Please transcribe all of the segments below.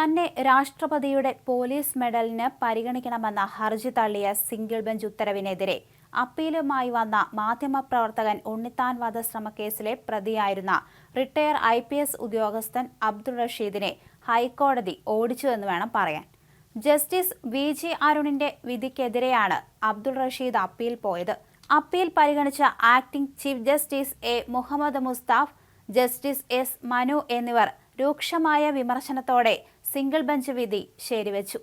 തന്നെ രാഷ്ട്രപതിയുടെ പോലീസ് മെഡലിന് പരിഗണിക്കണമെന്ന ഹർജി തള്ളിയ സിംഗിൾ ബെഞ്ച് ഉത്തരവിനെതിരെ അപ്പീലുമായി വന്ന മാധ്യമപ്രവർത്തകൻ ഉണ്ണിത്താൻ വധശ്രമ കേസിലെ പ്രതിയായിരുന്ന റിട്ടയർ ഐ പി എസ് ഉദ്യോഗസ്ഥൻ അബ്ദുൾ റഷീദിനെ ഹൈക്കോടതി ഓടിച്ചുവെന്ന് വേണം പറയാൻ. ജസ്റ്റിസ് വി ജി അരുണിന്റെ വിധിക്കെതിരെയാണ് അബ്ദുൾ റഷീദ് അപ്പീൽ പോയത്. അപ്പീൽ പരിഗണിച്ച acting chief justice A Muhammad Mustaque justice S Manu എന്നിവർ രൂക്ഷമായ വിമർശനത്തോടെ സിംഗിൾ ബെഞ്ച് വിധി ശരിവെച്ചു.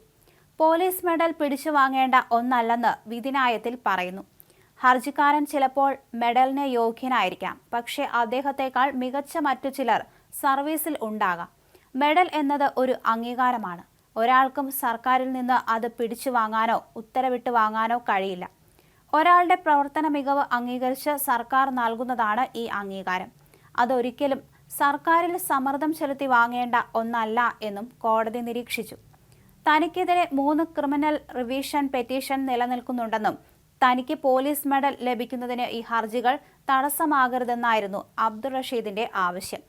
പോലീസ് മെഡൽ പിടിച്ചു വാങ്ങേണ്ട ഒന്നല്ലെന്ന് വിധിനായത്തിൽ പറയുന്നു. ഹർജിക്കാരൻ ചിലപ്പോൾ മെഡലിന് യോഗ്യനായിരിക്കാം. പക്ഷേ അദ്ദേഹത്തെക്കാൾ മികച്ച മറ്റു ചിലർ സർവീസിൽ ഉണ്ടാകാം. മെഡൽ എന്നത് ഒരു അംഗീകാരമാണ്. ഒരാൾക്കും സർക്കാരിൽ നിന്ന് അത് പിടിച്ചു വാങ്ങാനോ ഉത്തരവിട്ട് വാങ്ങാനോ കഴിയില്ല. ഒരാളുടെ പ്രവർത്തന മികവ് അംഗീകരിച്ച് സർക്കാർ നൽകുന്നതാണ് ഈ അംഗീകാരം. അതൊരിക്കലും സർക്കാരിൽ സമ്മർദ്ദം ചെലുത്തി വാങ്ങേണ്ട ഒന്നല്ല എന്നും കോടതി നിരീക്ഷിച്ചു. തനിക്കെതിരെ മൂന്ന് ക്രിമിനൽ റിവിഷൻ പെറ്റീഷൻ നിലനിൽക്കുന്നുണ്ടെന്നും തനിക്ക് പോലീസ് മെഡൽ ലഭിക്കുന്നതിന് ഈ ഹർജികൾ തടസ്സമാകരുതെന്നായിരുന്നു അബ്ദുൾ റഷീദിന്റെ ആവശ്യം.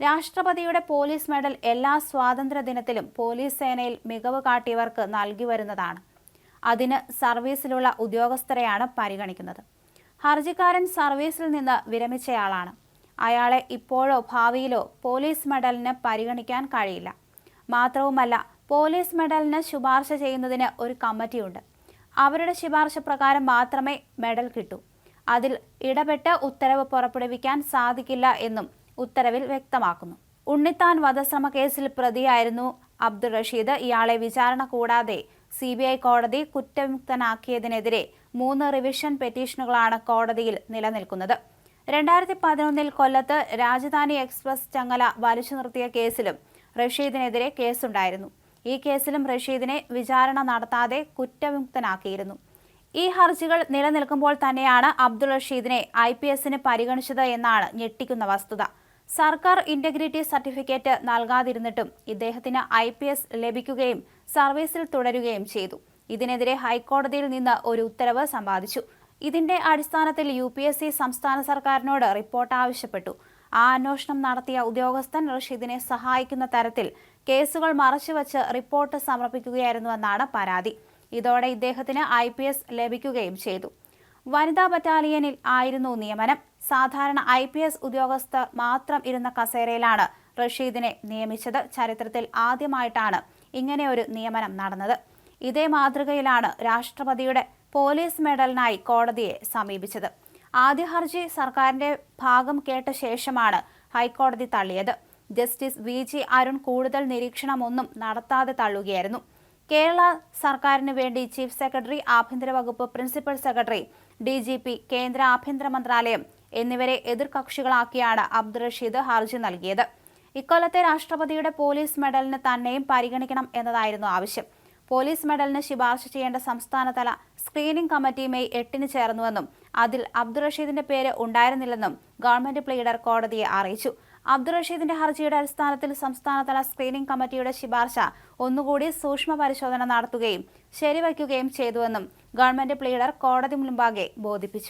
രാഷ്ട്രപതിയുടെ പോലീസ് മെഡൽ എല്ലാ സ്വാതന്ത്ര്യ ദിനത്തിലും പോലീസ് സേനയിൽ മികവ് കാട്ടിയവർക്ക് നൽകി വരുന്നതാണ്. അതിന് സർവീസിലുള്ള ഉദ്യോഗസ്ഥരെയാണ് പരിഗണിക്കുന്നത്. ഹർജിക്കാരൻ സർവീസിൽ നിന്ന് വിരമിച്ചയാളാണ്. അയാളെ ഇപ്പോഴോ ഭാവിയിലോ പോലീസ് മെഡലിന് പരിഗണിക്കാൻ കഴിയില്ല. മാത്രവുമല്ല പോലീസ് മെഡലിന് ശുപാർശ ചെയ്യുന്നതിന് ഒരു കമ്മിറ്റിയുണ്ട്. അവരുടെ ശുപാർശ പ്രകാരം മാത്രമേ മെഡൽ കിട്ടൂ. അതിൽ ഇടപെട്ട് ഉത്തരവ് പുറപ്പെടുവിക്കാൻ സാധിക്കില്ല എന്നും ഉത്തരവിൽ വ്യക്തമാക്കുന്നു. ഉണ്ണിത്താൻ വധശ്രമ കേസിൽ പ്രതിയായിരുന്നു അബ്ദുൾ റഷീദ്. ഇയാളെ വിചാരണ കൂടാതെ സി ബി ഐ കോടതി കുറ്റവിമുക്തനാക്കിയതിനെതിരെ മൂന്ന് റിവിഷൻ പെറ്റീഷനുകളാണ് കോടതിയിൽ നിലനിൽക്കുന്നത്. രണ്ടായിരത്തി പതിനൊന്നിൽ കൊല്ലത്ത് രാജധാനി എക്സ്പ്രസ് ചങ്ങല വലിച്ചു നിർത്തിയ കേസിലും റഷീദിനെതിരെ കേസുണ്ടായിരുന്നു. ഈ കേസിലും റഷീദിനെ വിചാരണ നടത്താതെ കുറ്റവിമുക്തനാക്കിയിരുന്നു. ഈ ഹർജികൾ നിലനിൽക്കുമ്പോൾ തന്നെയാണ് അബ്ദുൾ റഷീദിനെ ഐ പി എസിന് പരിഗണിച്ചത് എന്നാണ് ഞെട്ടിക്കുന്ന വസ്തുത. സർക്കാർ ഇന്റഗ്രിറ്റി സർട്ടിഫിക്കറ്റ് നൽകാതിരുന്നിട്ടും ഇദ്ദേഹത്തിന് ഐ പി എസ് ലഭിക്കുകയും സർവീസിൽ തുടരുകയും ചെയ്തു. ഇതിനെതിരെ ഹൈക്കോടതിയിൽ നിന്ന് ഒരു ഉത്തരവ് സമ്പാദിച്ചു. ഇതിന്റെ അടിസ്ഥാനത്തിൽ യു പി എസ് സി സംസ്ഥാന സർക്കാരിനോട് റിപ്പോർട്ട് ആവശ്യപ്പെട്ടു. ആ അന്വേഷണം നടത്തിയ ഉദ്യോഗസ്ഥൻ റഷീദിനെ സഹായിക്കുന്ന തരത്തിൽ കേസുകൾ മറച്ചുവെച്ച് റിപ്പോർട്ട് സമർപ്പിക്കുകയായിരുന്നുവെന്നാണ് പരാതി. ഇതോടെ ഇദ്ദേഹത്തിന് ഐ പി എസ് ലഭിക്കുകയും ചെയ്തു. വനിതാ ബറ്റാലിയനിൽ ആയിരുന്നു നിയമനം. സാധാരണ ഐ പി എസ് ഉദ്യോഗസ്ഥർ മാത്രം ഇരുന്ന കസേരയിലാണ് റഷീദിനെ നിയമിച്ചത്. ചരിത്രത്തിൽ ആദ്യമായിട്ടാണ് ഇങ്ങനെയൊരു നിയമനം നടന്നത്. ഇതേ മാതൃകയിലാണ് രാഷ്ട്രപതിയുടെ പോലീസ് മെഡലിനായി കോടതിയെ സമീപിച്ചത്. ആദ്യ ഹർജി സർക്കാരിന്റെ ഭാഗം കേട്ട ശേഷമാണ് ഹൈക്കോടതി തള്ളിയത്. ജസ്റ്റിസ് വി ജി അരുൺ കൂടുതൽ നിരീക്ഷണമൊന്നും നടത്താതെ തള്ളുകയായിരുന്നു. കേരള സർക്കാരിന് വേണ്ടി ചീഫ് സെക്രട്ടറി ആഭ്യന്തര വകുപ്പ് principal secretary D G P കേന്ദ്ര ആഭ്യന്തര മന്ത്രാലയം എന്നിവരെ എതിർകക്ഷികളാക്കിയാണ് അബ്ദുൾ റഷീദ് ഹർജി നൽകിയത്. ഇക്കൊല്ലത്തെ രാഷ്ട്രപതിയുടെ പോലീസ് മെഡലിന് തന്നെയും പരിഗണിക്കണം എന്നതായിരുന്നു ആവശ്യം. പോലീസ് മെഡലിന് ശുപാർശ ചെയ്യേണ്ട സംസ്ഥാനതല സ്ക്രീനിംഗ് കമ്മിറ്റി മെയ് എട്ടിന് ചേർന്നുവെന്നും അതിൽ അബ്ദുൾ റഷീദിന്റെ പേര് ഉണ്ടായിരുന്നില്ലെന്നും ഗവൺമെന്റ് പ്ലീഡർ കോടതിയെ അറിയിച്ചു. അബ്ദുൾ റഷീദിന്റെ ഹർജിയുടെ അടിസ്ഥാനത്തിൽ സംസ്ഥാനതല സ്ക്രീനിംഗ് കമ്മിറ്റിയുടെ ശുപാർശ ഒന്നുകൂടി സൂക്ഷ്മ പരിശോധന നടത്തുകയും ശരിവയ്ക്കുകയും ചെയ്തുവെന്നും ഗവൺമെന്റ് പ്ലീഡർ കോടതി മുമ്പാകെ ബോധിപ്പിച്ചു.